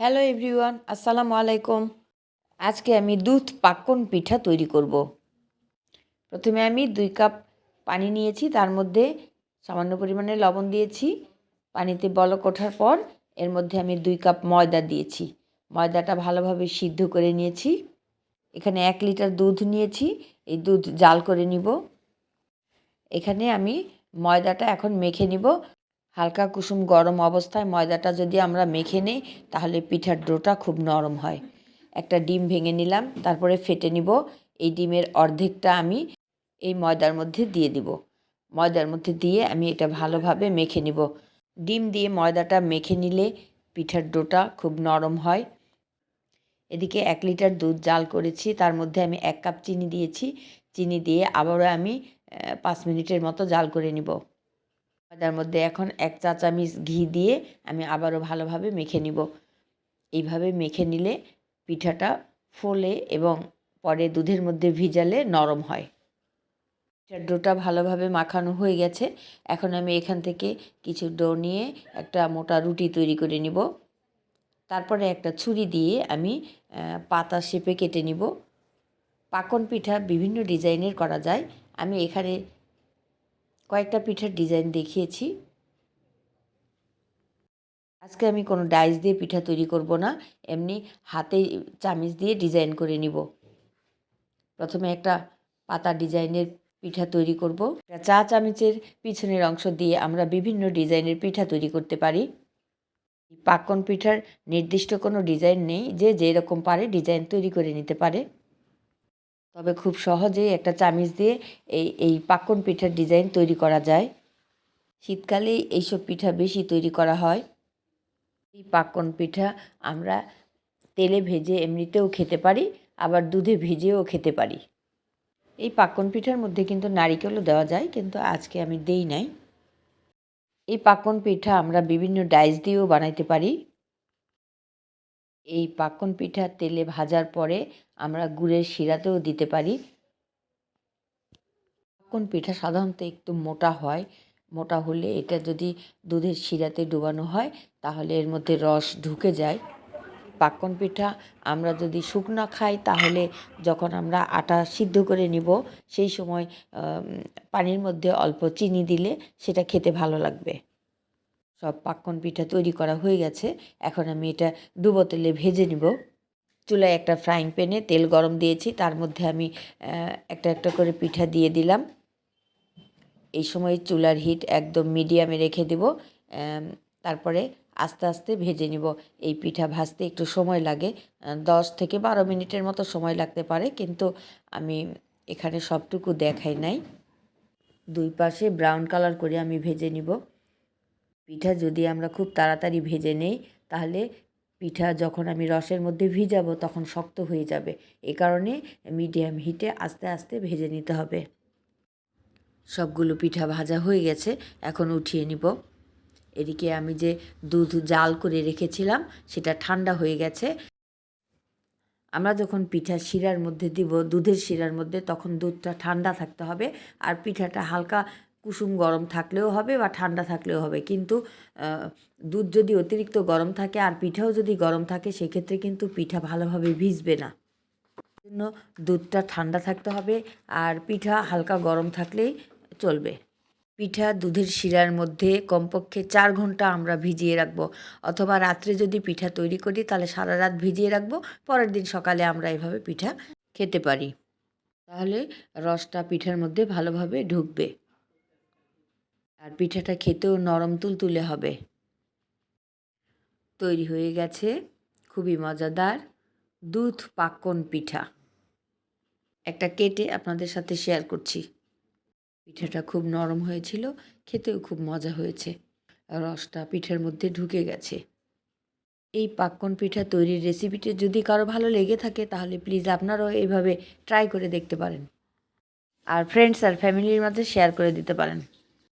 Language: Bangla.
হ্যালো এভরিওয়ান আসসালামু আলাইকুম আজকে আমি দুধ পাক্কন পিঠা তৈরি করব। প্রথমে আমি দুই কাপ পানি নিয়েছি, তার মধ্যে সামান্য পরিমাণে লবণ দিয়েছি। পানিতে বলক ওঠার পর এর মধ্যে আমি দুই কাপ ময়দা দিয়েছি। ময়দাটা ভালোভাবে সিদ্ধ করে নিয়েছি। এখানে এক লিটার দুধ নিয়েছি। এই দুধ জাল করে নিব। এখানে আমি ময়দাটা এখন মেখে নিব। হালকা কুসুম গরম অবস্থায় ময়দাটা যদি আমরা মেখে নিই, তাহলে পিঠার ডোটা খুব নরম হয়। একটা ডিম ভেঙে নিলাম, তারপরে ফেটে নিব। এই ডিমের অর্ধেকটা আমি এই ময়দার মধ্যে দিয়ে দিব। ময়দার মধ্যে দিয়ে আমি এটা ভালোভাবে মেখে নিব। ডিম দিয়ে ময়দাটা মেখে নিলে পিঠার ডোটা খুব নরম হয়। এদিকে এক লিটার দুধ জাল করেছি, তার মধ্যে আমি এক কাপ চিনি দিয়েছি। চিনি দিয়ে আবারও আমি পাঁচ মিনিটের মতো জাল করে নিব। ময়দার মধ্যে এখন এক চা চামচ ঘি দিয়ে আমি আবারও ভালোভাবে মেখে নিব। এইভাবে মেখে নিলে পিঠাটা ফোলে এবং পরে দুধের মধ্যে ভিজালে নরম হয়। পিঠার ডোটা ভালোভাবে মাখানো হয়ে গেছে। এখন আমি এখান থেকে কিছু ডো নিয়ে একটা মোটা রুটি তৈরি করে নিব। তারপরে একটা ছুরি দিয়ে আমি পাতা শেপে কেটে নিব। পাকন পিঠা বিভিন্ন ডিজাইনের করা যায়। আমি এখানে কয়েকটা পিঠার ডিজাইন দেখিয়েছি। আজকে আমি কোনো ডাইস দিয়ে পিঠা তৈরি করব না, এমনি হাতে চামিচ দিয়ে ডিজাইন করে নিব। প্রথমে একটা পাতা ডিজাইনের পিঠা তৈরি করব। চা চামিচের পিছনের অংশ দিয়ে আমরা বিভিন্ন ডিজাইনের পিঠা তৈরি করতে পারি। পাকন পিঠার নির্দিষ্ট কোনো ডিজাইন নেই, যে যেরকম পারে ডিজাইন তৈরি করে নিতে পারে। তবে খুব সহজেই একটা চামিচ দিয়ে এই এই পাকন পিঠার ডিজাইন তৈরি করা যায়। শীতকালেই এইসব পিঠা বেশি তৈরি করা হয়। এই পাকন পিঠা আমরা তেলে ভেজে এমনিতেও খেতে পারি, আবার দুধে ভেজেও খেতে পারি। এই পাকন পিঠার মধ্যে কিন্তু নারিকেলও দেওয়া যায়, কিন্তু আজকে আমি দেই নাই। এই পাকন পিঠা আমরা বিভিন্ন ডাইস দিয়েও বানাইতে পারি। এই পাকন পিঠা তেলে ভাজার পরে আমরা গুড়ের শিরাতেও দিতে পারি। পাকন পিঠা সাধারণত একটু মোটা হয়। মোটা হলে এটা যদি দুধের শিরাতে ডুবানো হয়, তাহলে এর মধ্যে রস ঢুকে যায়। পাকন পিঠা আমরা যদি শুকনো খাই, তাহলে যখন আমরা আটা সিদ্ধ করে নিব, সেই সময় পানির মধ্যে অল্প চিনি দিলে সেটা খেতে ভালো লাগবে। সব পাক্কন পিঠা তৈরি করা হয়ে গেছে। এখন আমি এটা ডুবো তেলে ভেজে নিব। চুলায় একটা ফ্রাইং প্যানে তেল গরম দিয়েছি। তার মধ্যে আমি একটা একটা করে পিঠা দিয়ে দিলাম। এই সময় চুলার হিট একদম মিডিয়ামে রেখে দেব। তারপরে আস্তে আস্তে ভেজে নিব। এই পিঠা ভাজতে একটু সময় লাগে। দশ থেকে বারো মিনিটের মতো সময় লাগতে পারে। কিন্তু আমি এখানে সবটুকু দেখাই নাই। দুই পাশে ব্রাউন কালার করে আমি ভেজে নিব। পিঠা যদি আমরা খুব তাড়াতাড়ি ভেজে নেই, তাহলে পিঠা যখন আমি রসের মধ্যে ভিজাবো তখন শক্ত হয়ে যাবে। এ কারণে মিডিয়াম হিটে আস্তে আস্তে ভেজে নিতে হবে। সবগুলো পিঠা ভাজা হয়ে গেছে, এখন উঠিয়ে নিব। এদিকে আমি যে দুধ জাল করে রেখেছিলাম, সেটা ঠান্ডা হয়ে গেছে। আমরা যখন পিঠা শিরার মধ্যে দিব, দুধের শিরার মধ্যে, তখন দুধটা ঠান্ডা থাকতে হবে। আর পিঠাটা হালকা কুসুম গরম থাকলেও হবে বা ঠান্ডা থাকলেও হবে। কিন্তু দুধ যদি অতিরিক্ত গরম থাকে আর পিঠাও যদি গরম থাকে, সেক্ষেত্রে কিন্তু পিঠা ভালোভাবে ভিজবে না। জন্য দুধটা ঠান্ডা থাকতে হবে আর পিঠা হালকা গরম থাকলেই চলবে। পিঠা দুধের শিরার মধ্যে কমপক্ষে চার ঘণ্টা আমরা ভিজিয়ে রাখব। অথবা রাত্রে যদি পিঠা তৈরি করি, তাহলে সারা রাত ভিজিয়ে রাখব। পরের দিন সকালে আমরা এভাবে পিঠা খেতে পারি। তাহলে রসটা পিঠার মধ্যে ভালোভাবে ঢুকবে। আর পিঠাটা খেতেও নরম তুলতুলে হবে। তৈরি হয়ে গেছে খুবই মজাদার দুধ পাক্কন পিঠা। একটা কেটে আপনাদের সাথে শেয়ার করছি। পিঠাটা খুব নরম হয়েছিল, খেতেও খুব মজা হয়েছে। রসটা পিঠার মধ্যে ঢুকে গেছে। এই পাক্কন পিঠা তৈরির রেসিপিটা যদি কারও ভালো লেগে থাকে, তাহলে প্লিজ আপনারাও এইভাবে ট্রাই করে দেখতে পারেন। আর ফ্রেন্ডস আর ফ্যামিলির মাঝে শেয়ার করে দিতে পারেন।